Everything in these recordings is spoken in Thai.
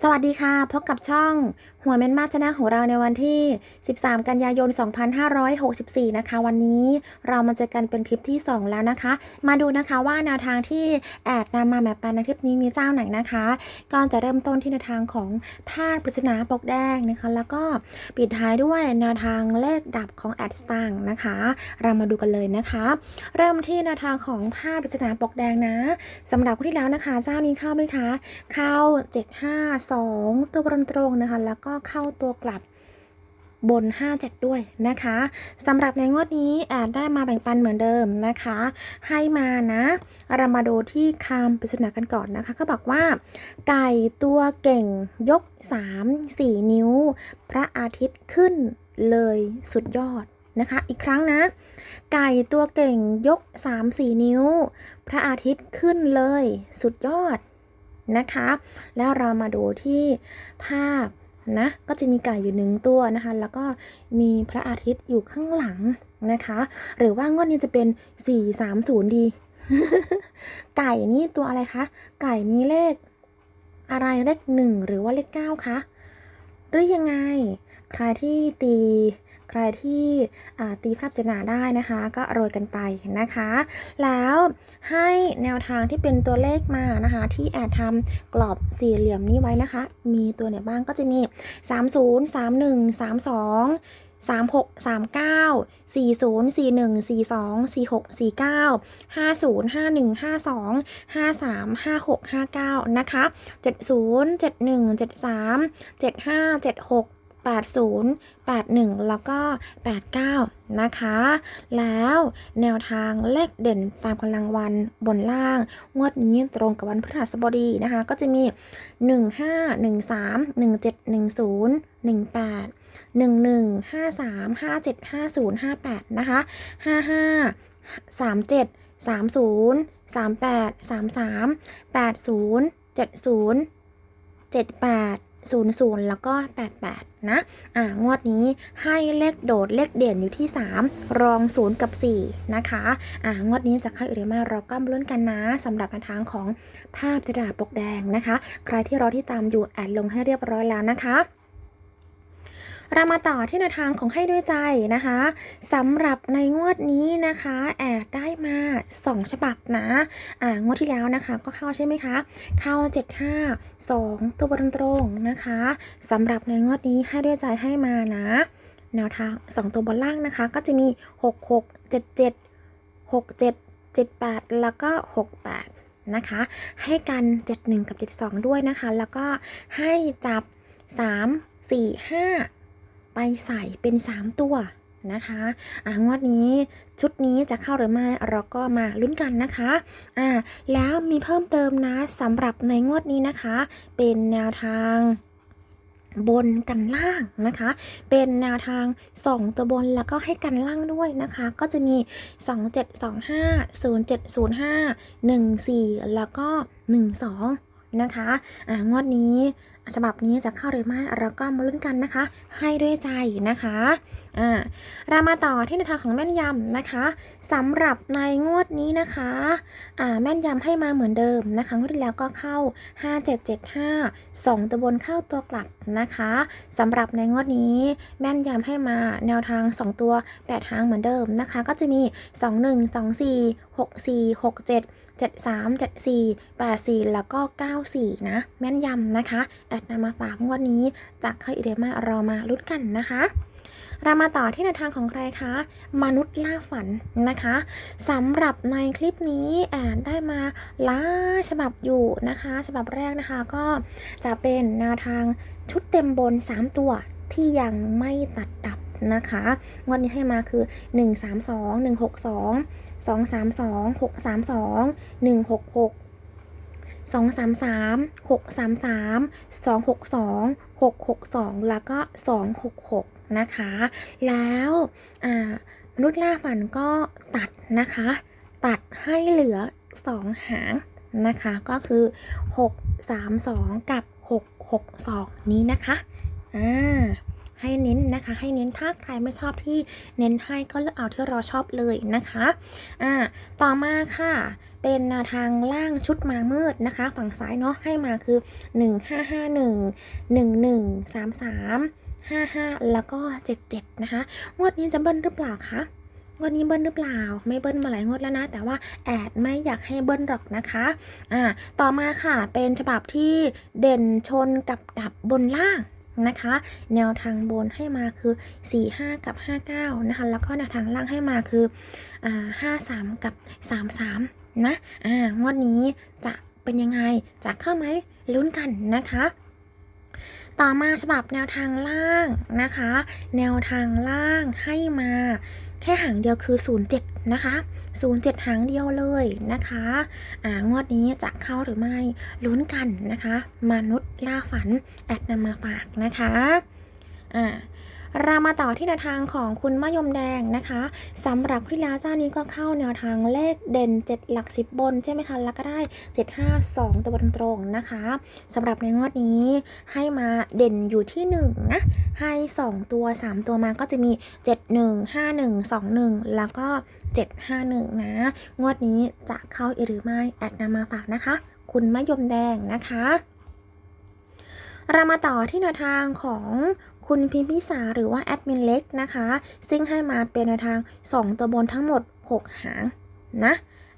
สวัสดีค่ะ พบกับช่องหัวเมนมาชนะของเราในวันที่ 13 กันยายน 2564 นะคะ วันนี้เรามาเจอกันเป็นคลิปที่ 2 แล้วนะคะ มาดูนะคะว่าแนวทางที่แอดนำมาแมปปันในคลิปนี้มีเจ้าไหนนะคะ ก่อนจะเริ่มต้นที่แนวทางของภาพปริศนาปกแดงนะคะ แล้วก็ปิดท้ายด้วยแนวทางเลขดับของแอดสตางค์นะคะ เรามาดูกันเลยนะคะ เริ่มที่แนวทางของภาพปริศนาปกแดงนะสำหรับคนที่แล้วนะคะ เจ้านี้เข้าไหมคะ เข้า2 ตัวบนตรงนะคะ แล้วก็เข้าตัวกลับบน 57 ด้วยนะคะสำหรับในงวดนี้แอดได้มาแบ่งปันเหมือนเดิมนะคะ ให้มานะ เรามาดูที่คำปริศนากันก่อนนะคะ ก็บอกว่า ไก่ตัวเก่งยก 3 4 นิ้ว พระอาทิตย์ขึ้นเลยสุดยอดนะคะ อีกครั้งนะ ไก่ตัวเก่งยก 3 4 นิ้ว พระอาทิตย์ขึ้นเลยสุดยอด นะคะ แล้วเรามาดูที่ภาพนะก็จะมีไก่อยู่หนึ่งตัวนะคะ แล้วก็มีพระอาทิตย์อยู่ข้างหลังนะคะ หรือว่างวดนี้จะเป็น 430 ดี ไก่นี่ตัวอะไรคะ ไก่นี้เลข อะไรเลขหนึ่งหรือว่าเลขเก้าคะ หรือยังไง ใครที่ตี ใครที่ตีภาพเจนาได้นะคะ ก็โรยกันไปนะคะ แล้วให้แนวทางที่เป็นตัวเลขมานะคะ ที่แอดทำกรอบสี่เหลี่ยมนี้ไว้นะคะ มีตัวไหนบ้างก็จะมี 30 31 32 36 39 40 41 42 46 49 50 51 52 53 56 59 นะคะ 70 71 73 75 76 80 81 แล้วก็ 89 นะคะ แล้วแนวทางเลขเด่นตามกำลังวันบนล่าง งวดนี้ตรงกับวันพฤหัสบดีนะคะ ก็จะมี 15 13 17 10 18 11 53 57 50 58 นะคะ 55 37 30 38 33 80 70 78 00 แล้วก็ 88 นะ อ่างวดนี้ให้เลขโดดเลขเด่นอยู่ที่ 3 รอง 0 กับ 4 นะคะ อ่างวดนี้จะเข้าหรือไม่เราก็มาลุ้นกันนะสำหรับแนวทางของภาพกระดาษปกแดงนะคะ ใครที่รอที่ตามอยู่แอดลงให้เรียบร้อยแล้วนะคะ เรามาต่อที่แนวทางของให้ด้วยใจนะคะสำหรับในงวดนี้นะคะแอดได้มา 2 ฉบับนะอ่างวดที่แล้วนะคะก็เข้าใช่ไหมคะ เข้า 75 2 ตัวบนตรงๆนะคะสำหรับในงวดนี้ให้ด้วยใจให้มานะแนวทาง 2 ตัวบนล่างนะคะ ก็จะมี 66 77 67 78 แล้วก็ 68 นะคะ ให้กัน 71 กับ 72 ด้วยนะคะ แล้วก็ให้จับ 3 4 5 ไปใส่เป็น 3 ตัวนะคะอ่างวดนี้ชุดนี้จะเข้าหรือไม่เราก็มาลุ้นกันนะคะอ่าแล้วมีเพิ่มเติมนะสำหรับในงวดนี้นะคะ เป็นแนวทางบนกันล่างนะคะ เป็นแนวทาง 2 ตัวบนแล้วก็ให้กันล่างด้วยนะคะ ก็จะมี 2725 0705 14 แล้วก็ 12 นะคะอ่างวดนี้ ฉบับนี้จะเข้าหรือไม่เราก็มาลุ้นกันนะคะ ให้ด้วยใจนะคะอ่าเรามาต่อที่แนวทางของแม่นยำนะคะสำหรับในงวดนี้นะคะอ่าแม่นยำให้มาเหมือนเดิมนะคะงวดที่แล้วก็เข้า 5775 2ตัวบนเข้าตัวกลับนะคะสำหรับในงวดนี้แม่นยำให้มาแนวทาง 2 ตัว8ทางเหมือนเดิมนะคะ ก็จะมี 21 24 64 67 73 74 84 แล้วก็ 94 นะ แม่นยำนะคะ แอดนำมาฝากงวดนี้ จากใครอีเดมาเรามาลุ้นกันนะคะเรามาต่อที่แนวทางของใครคะ มนุษย์ล่าฝันนะคะสำหรับในคลิปนี้แอดได้มาล้าฉบับอยู่นะคะ ฉบับแรกนะคะก็จะเป็นแนวทางชุดเต็มบน 3 ตัวที่ยังไม่ตัดดับ นะคะงวดนี้ให้มาคือ 1 3 2 1 6 2 2 3 2 6 3 2 1 6 6 2 3 3 6 3 3 2 6 2 6 6 2 แล้วก็ 2 6 6 นะคะ แล้วมนุษย์ล่าฝันก็ตัดนะคะ ตัดให้เหลือ 2 หางนะคะ ก็คือ 6 3 2 กับ 6 6 2 นี้นะคะ อ่า ให้เน้นนะคะ ให้เน้นถ้าใครไม่ชอบที่เน้นให้ก็เลือกเอาที่เราชอบเลยนะคะอ่าต่อมาค่ะเป็นทางล่างชุดมามืดนะคะ ฝั่งซ้ายเนาะให้มาคือ 1551 1133 55 แล้วก็ 77 นะคะ งวดนี้จะเบิ้ลหรือเปล่าคะงวดนี้เบิ้ลหรือเปล่า ไม่เบิ้ลมาหลายงวดแล้วนะ แต่ว่าแอดไม่อยากให้เบิ้ลหรอกนะคะ อ่า ต่อมาค่ะ เป็นฉบับที่เด่นชนกับดับบนล่าง นะคะ แนวทางบนให้มาคือ 45 กับ 59 นะคะ แล้วก็แนวทางล่างให้มาคืออ่า53 กับ 33 นะอ่างวดนี้จะเป็นยังไง จะเข้าไหมลุ้นกันนะคะต่อมาฉบับแนวทางล่างนะคะ แนวทางล่างให้มา แค่หางเดียวคือ 07 นะคะ 07 หางเดียวเลยนะคะอ่างวดนี้จะเข้าหรือไม่ลุ้นกันนะคะ มนุษย์ล่าฝันแอดนำมาฝากนะคะอ่า เรามาต่อที่แนวทางของคุณมะยมแดงนะคะสำหรับที่แล้วเจ้านี้ก็เข้าแนวทางเลขเด่น 7 หลัก 10 บนใช่ไหมคะ แล้วก็ได้ 752 ตัวตรงๆนะคะสำหรับในงวดนี้ให้มาเด่นอยู่ที่1นะให้ 2 ตัว 3 ตัวมาก็จะมี 71 51 21 แล้วก็ 751 นะ งวดนี้จะเข้าหรือไม่แอดนำมาฝากนะคะ คุณมะยมแดงนะคะเรามาต่อที่แนวทางของ คุณพิมพิสาหรือว่าแอดมินเล็กนะคะ ซึ่งให้มาเป็นแนทาง 2 ตัวบนทั้งหมด 6 หางนะ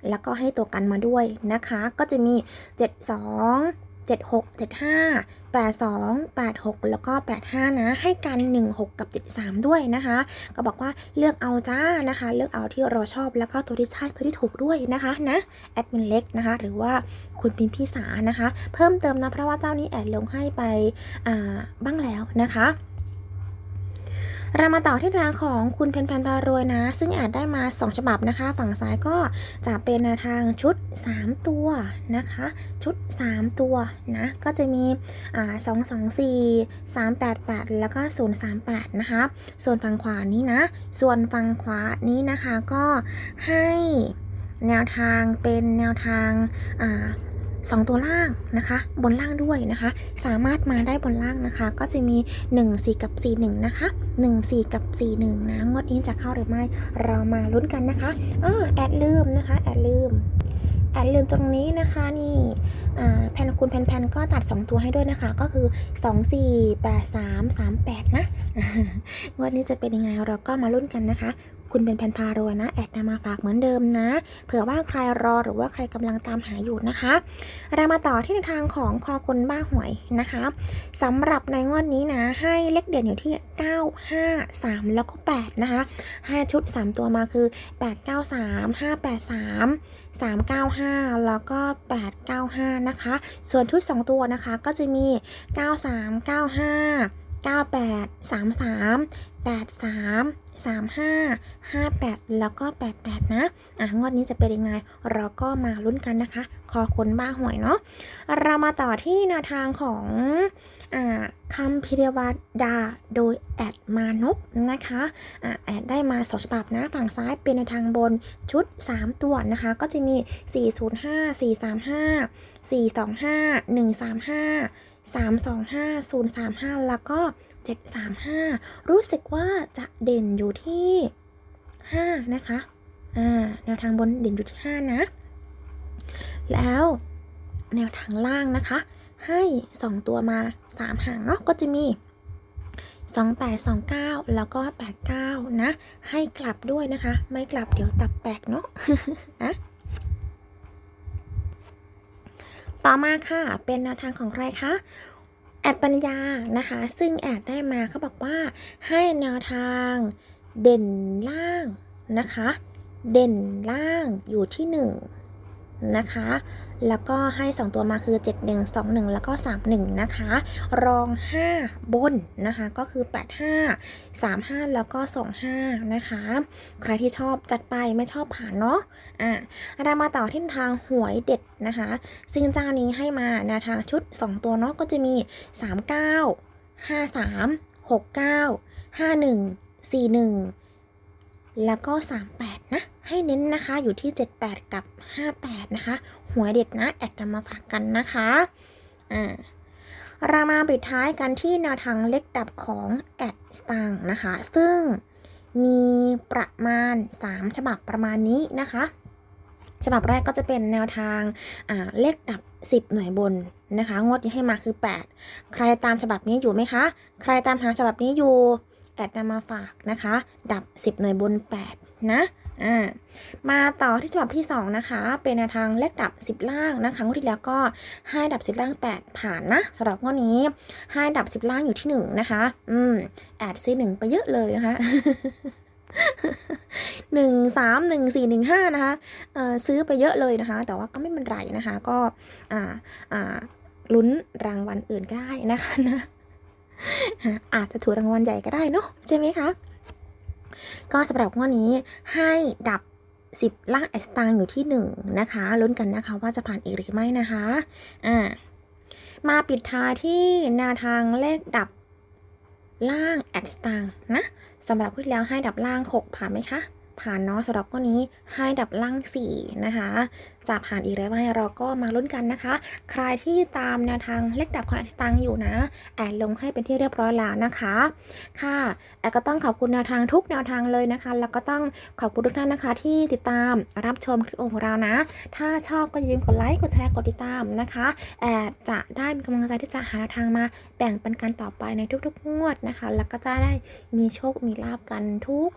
แล้วก็ให้ตัวกันมาด้วยนะคะ ก็จะมี 72 76 75 82 86 แล้วก็ 85 นะ ให้กัน 16 กับ 73 ด้วยนะคะ ก็บอกว่าเลือกเอาจ้านะคะ เลือกเอาที่เราชอบแล้วก็ตัวที่ใช่ตัวที่ถูกด้วยนะคะนะแอดมินเล็กนะคะ หรือว่าคุณพิมพิสานะคะ เพิ่มเติมนะ เพราะว่าเจ้านี้แอดลงให้ไปอ่าบ้างแล้วนะคะ เรามาต่อที่ทางของคุณเพนแพนพารวยนะ ซึ่งอาจได้มา 2 ฉบับนะคะ ฝั่งซ้ายก็จะเป็นแนวทางชุด 3 ตัวนะคะ ชุด 3 ตัวนะ ก็จะมีอ่า224 388แล้วก็038นะคะ ส่วนฝั่งขวานี้นะ ส่วนฝั่งขวานี้นะคะก็ให้แนวทางเป็นแนวทาง อ่าสองตัวล่างนะคะ บนล่างด้วยนะคะ สามารถมาได้บนล่างนะคะ ก็จะมี 1 4 กับ 4 1 นะคะ 1 4 กับ 4 1 นะงวดนี้จะเข้าหรือไม่เรามาลุ้นกันนะคะอ้อแอดลืมนะคะ แอดลืมแอดลืมตรงนี้นะคะนี่อ่าแพนคุณแพนแพนก็ตัด 2 ตัวให้ด้วยนะคะ ก็คือ 2 4 8 3 3 8 นะงวดนี้จะเป็นยังไงเราก็มาลุ้นกันนะคะคุณเป็นแพนพารวยนะแอดนำมาฝากเหมือนเดิมนะ เผื่อว่าใครรอหรือว่าใครกำลังตามหาอยู่นะคะ เรามาต่อที่ในทางของคอคนบ้าหวยนะคะสำหรับในงวดนี้นะ ให้เลขเด่นอยู่ที่ 9 5 3 แล้วก็ 8 นะคะ 5 ชุด 3 ตัวมาคือ 8 9 3 5 8 3 3 9 5 แล้วก็ 8 9 5 นะคะ ส่วนชุด 2 ตัวนะคะก็จะมี 9 3 9 5 98 33 83 35 58 แล้วก็ 88 นะ อะ งวดนี้จะเป็นยังไง เราก็มาลุ้นกันนะคะ คอคนบ้าหวยเนาะ เรามาต่อที่แนวทางของอ่าคำพิเรวดาโดยแอดมานพนะคะอ่าแอดได้มาสองฉบับนะ ฝั่งซ้ายเป็นแนวทางบนชุด 3 ตัวนะคะ ก็จะมี 405 435 425 135 325 035 แล้วก็ 735 รู้สึกว่าจะเด่นอยู่ที่ 5 นะคะ อ่า แนวทางบนเด่นอยู่ที่ 5 นะ แล้วแนวทางล่างนะคะ ให้ 2 ตัวมา 3 หางเนาะ ก็จะมี 28 29 แล้วก็ 89 นะ ให้กลับด้วยนะคะ ไม่กลับเดี๋ยวตับแตกเนาะนะต่อมาค่ะ เป็นแนวทางของใครคะ แอดปัญญานะคะ ซึ่งแอดได้มาเขาบอกว่าให้แนวทางเด่นล่างนะคะ เด่นล่างอยู่ที่ 1 นะคะ แล้วก็ให้ 2 ตัวมาคือ 7 1 2 1 แล้วก็ 3 1 นะคะ รอง 5 บนนะคะ ก็คือ 8 5 3 5 แล้วก็ 2 5 นะคะ ใครที่ชอบจัดไปไม่ชอบผ่านเนาะ อะเรามาต่อที่ทางหวยเด็ดนะคะ ซึ่งเจ้านี้ให้มาแนวทางชุด 2 ตัวเนาะก็จะมี 39 53 69 51 41 แล้วก็ 38 นะ ให้เน้นนะคะอยู่ที่ 78 กับ 58 นะคะ หัวเด็ดนะ แอดนำมาฝากกันนะคะอ่าเรามาปิดท้ายกันที่แนวทางเลขดับของแอดสตางนะคะ ซึ่งมีประมาณ 3 ฉบับประมาณนี้นะคะ ฉบับแรกก็จะเป็นแนวทางเลขดับ 10 หน่วยบนนะคะ งดที่ให้มาคือ 8 ใครตามฉบับนี้อยู่ไหมคะ ใครตามหาฉบับนี้อยู่ แอดนำมาฝากนะคะ ดับ 10 หน่วยบน 8 นะอ่ามาต่อที่ฉบับที่ 2 นะคะ เป็นแนวทางเลขดับ 10 ล่างนะคะงวดที่แล้วก็ให้ดับ 10 ล่าง 8 ผ่านนะสำหรับงวดนี้ให้ดับ 10 ล่างอยู่ที่ 1 นะคะ อืมแอดซีหนึ่งไปเยอะเลยนะคะหนึ่งสามหนึ่งสี่หนึ่งห้านะคะเอ่อซื้อไปเยอะเลยนะคะ แต่ว่าก็ไม่เป็นไรนะคะ ก็อ่าอ่าลุ้นรางวัลอื่นก็ได้นะคะนะ อาจจะถูกรางวัลใหญ่ก็ได้เนาะใช่ไหมคะก็สำหรับงวดนี้ให้ดับ10ล่างแอสตางอยู่ที่1นะคะลุ้นกันนะคะว่าจะผ่านอีกหรือไม่นะคะอ่ามาปิดท้ายที่แนวทางเลขดับล่างแอดสตางนะสำหรับที่แล้วให้ดับล่าง 6 ผ่านไหมคะ ผ่านเนาะสำหรับข้อนี้ให้ดับล่าง 4 นะคะ จะผ่านอีกหรือไม่เราก็มาลุ้นกันนะคะ ใครที่ตามแนวทางเลขดับของแอดสตังอยู่นะ แอดลงให้เป็นที่เรียบร้อยแล้วนะคะ ค่ะแอดก็ต้องขอบคุณแนวทางทุกแนวทางเลยนะคะ แล้วก็ต้องขอบคุณทุกท่านนะคะ ที่ติดตามรับชมคลิปของเรานะ ถ้าชอบก็อย่าลืมกดไลค์กดแชร์กดติดตามนะคะ แอดจะได้มีกำลังใจที่จะหาทางมาแบ่งปันกันต่อไปในทุกๆ งวดนะคะ แล้วก็จะได้มีโชคมีลาบกัน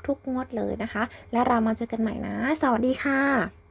ทุกๆงวดเลยนะคะ และเรามาเจอกันใหม่นะ สวัสดีค่ะ